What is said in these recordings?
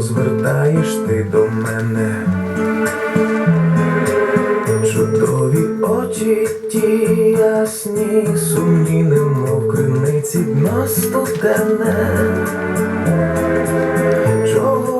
звертаєш ти до мене. Чудові очі ті ясні, сумні, немов криниці дно студене. Чого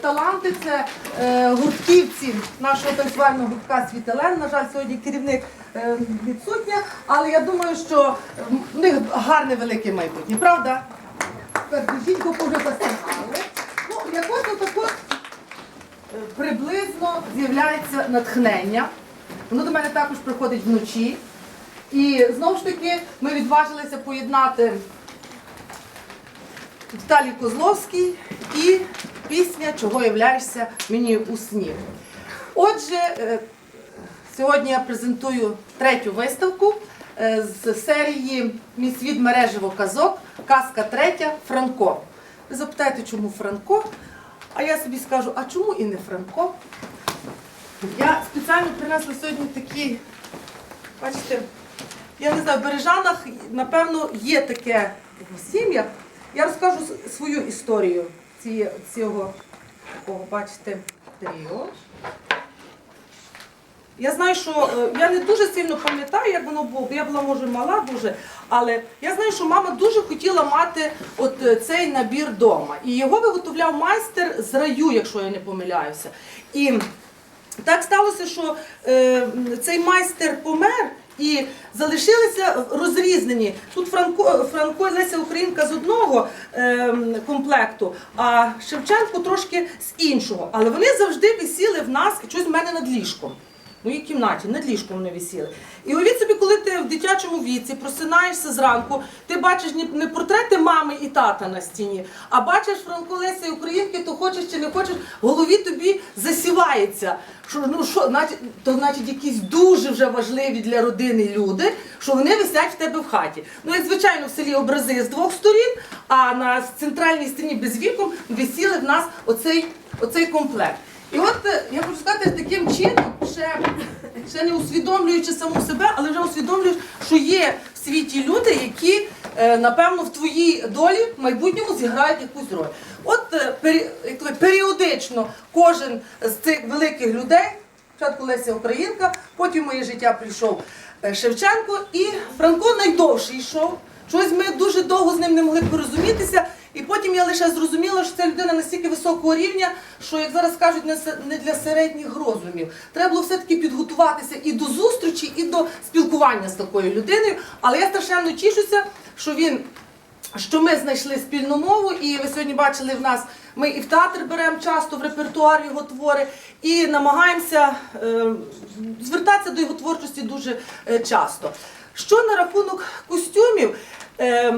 таланти. Це е, гуртківці нашого танцювального гуртка Світелен. На жаль, сьогодні керівник е, відсутня, але я думаю, що в них гарне велике майбутнє, правда? Бо вже засягали. Ну, якось отако е, приблизно з'являється натхнення. Воно до мене також приходить вночі. І знову ж таки ми відважилися поєднати Віталій Козловський і пісня Чого являєшся мені у сні. Отже, е, сьогодні я презентую третю виставку е, з серії Мій світ мережево казок, казка третя Франко. Ви запитаєте, чому Франко? А я собі скажу, а чому і не Франко? Я спеціально принесла сьогодні такі, бачите, я не знаю, в Бережанах, напевно, є таке в сім'ях. Я розкажу свою історію ці- цього такого, бачите, тріо. Я знаю, що е, я не дуже сильно пам'ятаю, як воно було, бо я була може мала дуже, але я знаю, що мама дуже хотіла мати от е, цей набір вдома. І його виготовляв майстер з раю, якщо я не помиляюся. І так сталося, що е, цей майстер помер і залишилися розрізнені. Тут Франко, Франко Леся Українка з одного е, комплекту, а Шевченко трошки з іншого. Але вони завжди висіли в нас щось в мене над ліжком. В моїй кімнаті, над ліжком вони висіли. І уявіть собі, коли ти в дитячому віці просинаєшся зранку, ти бачиш не- не портрети мами і тата на стіні, а бачиш Франко Леся Українки, то хочеш чи не хочеш, в голові тобі засівається. Що, ну, що, значить, то значить якісь дуже вже важливі для родини люди, що вони висять в тебе в хаті. Ну, як звичайно, в селі образи з двох сторін, а на центральній стіні без вікон висіли в нас оцей, оцей комплект. І от е, я хочу сказати, таким чином, ще, ще не усвідомлюючи саму себе, але вже усвідомлюєш, що є в світі люди, які, е, напевно, в твоїй долі в майбутньому зіграють якусь роль. От е, періодично кожен з цих великих людей, спочатку Леся Українка, потім моє життя прийшов Шевченко, і Франко найдовший йшов. Щось ми дуже довго з ним не могли порозумітися. І потім я лише зрозуміла, що ця людина настільки високого рівня, що, як зараз кажуть, не для середніх розумів. Треба було все-таки підготуватися і до зустрічі, і до спілкування з такою людиною. Але я страшенно тішуся, що він що ми знайшли спільну мову, і ви сьогодні бачили в нас, ми і в театр беремо часто в репертуар його твори, і намагаємося е, звертатися до його творчості дуже е, часто. Що на рахунок костюмів? Е,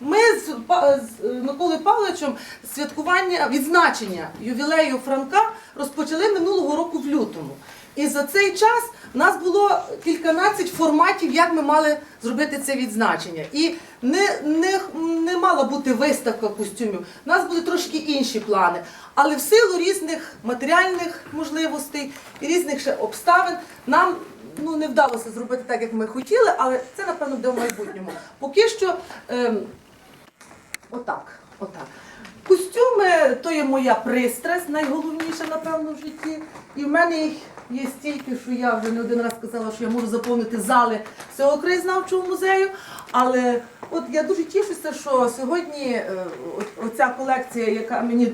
ми з, з е, Миколою Павловичем святкування відзначення ювілею Франка розпочали минулого року в лютому. І за цей час в нас було кільканадцять форматів, як ми мали зробити це відзначення. І не, не, не мала бути виставка костюмів. У нас були трошки інші плани. Але в силу різних матеріальних можливостей і різних ще обставин нам ну, не вдалося зробити так, як ми хотіли, але це, напевно, буде в майбутньому. Поки що. Ем, Отак, отак. Костюми то є моя пристрасть, найголовніша, напевно, в житті. І в мене їх є стільки, що я вже не один раз казала, що я можу заповнити зали всього краєзнавчого музею. Але от я дуже тішуся, що сьогодні е, оця колекція, яка мені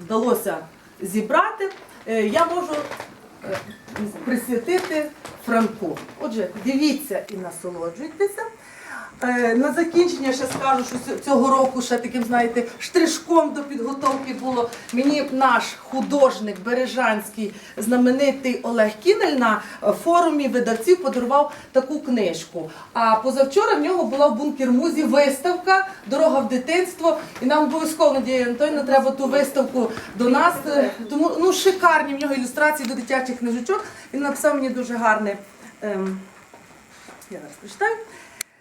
вдалося зібрати, е, я можу е, присвятити Франку. Отже, дивіться і насолоджуйтеся. Е, На закінчення ще скажу, що цього року ще таким, знаєте, штришком до підготовки було. Мені наш художник бережанський, знаменитий Олег Кінель на е, форумі видавців подарував таку книжку. А позавчора в нього була в бункер-музі виставка Дорога в дитинство. І нам обов'язково Надія Антонівна, треба ту виставку до нас. Е, Тому ну шикарні в нього ілюстрації до дитячих книжечок. Він написав мені дуже гарне. ем, я зараз прочитаю.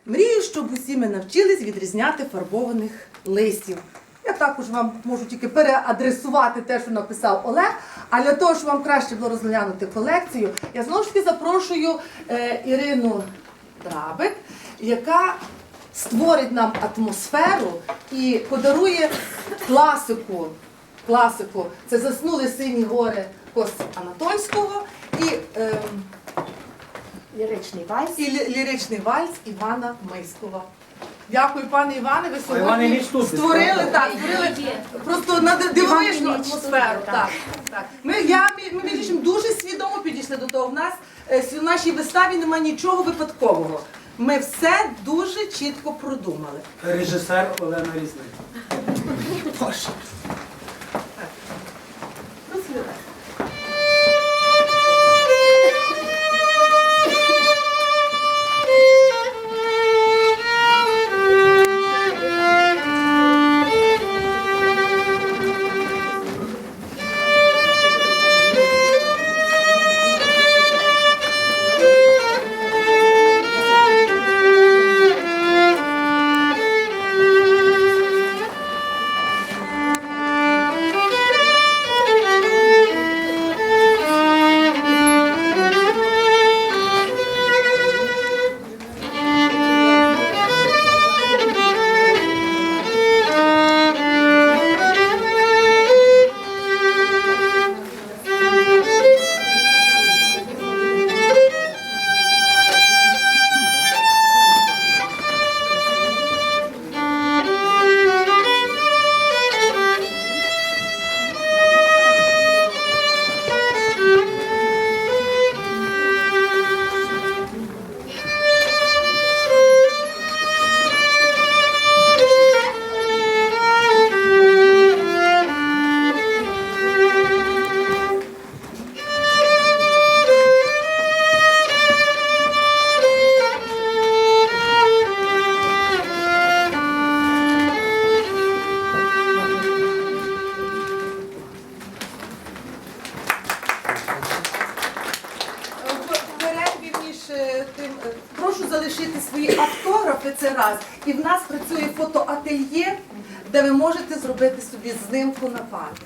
Мрію, щоб усі ми навчились відрізняти фарбованих листів. Я також вам можу тільки переадресувати те, що написав Олег. А для того, щоб вам краще було розглянути колекцію, я знову ж таки запрошую е, Ірину Драбик, яка створить нам атмосферу і подарує класику. Класику. Це заснули сині гори Кос Анатольського і. ем, Ліричний вальс. і лі- ліричний вальс Івана Миськова. Дякую, пане Іване. Ви Іван сьогодні Ілліч тут, створили так, створили просто на дивовижну Іван Ілліч атмосферу. Так, так. так. Ми, я, ми, ми більше дуже свідомо підійшли до того. В нас е, в нашій виставі немає нічого випадкового. Ми все дуже чітко продумали. Режисер Олена Різник. Боже. Так. Тим е, прошу залишити свої автографи це раз. І в нас працює фотоательє, де ви можете зробити собі знимку на пам'ять.